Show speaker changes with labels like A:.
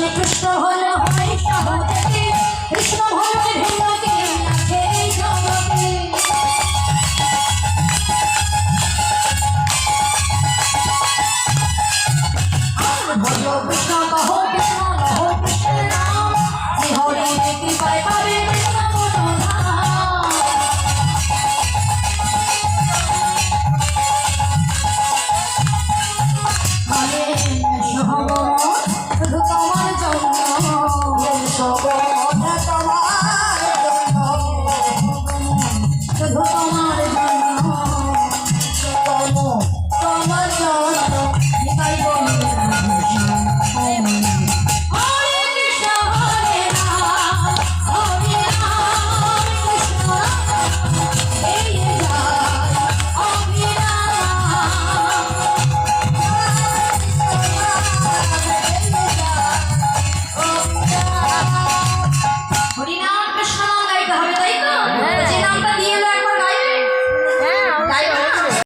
A: শ্রীকৃষ্ণ হল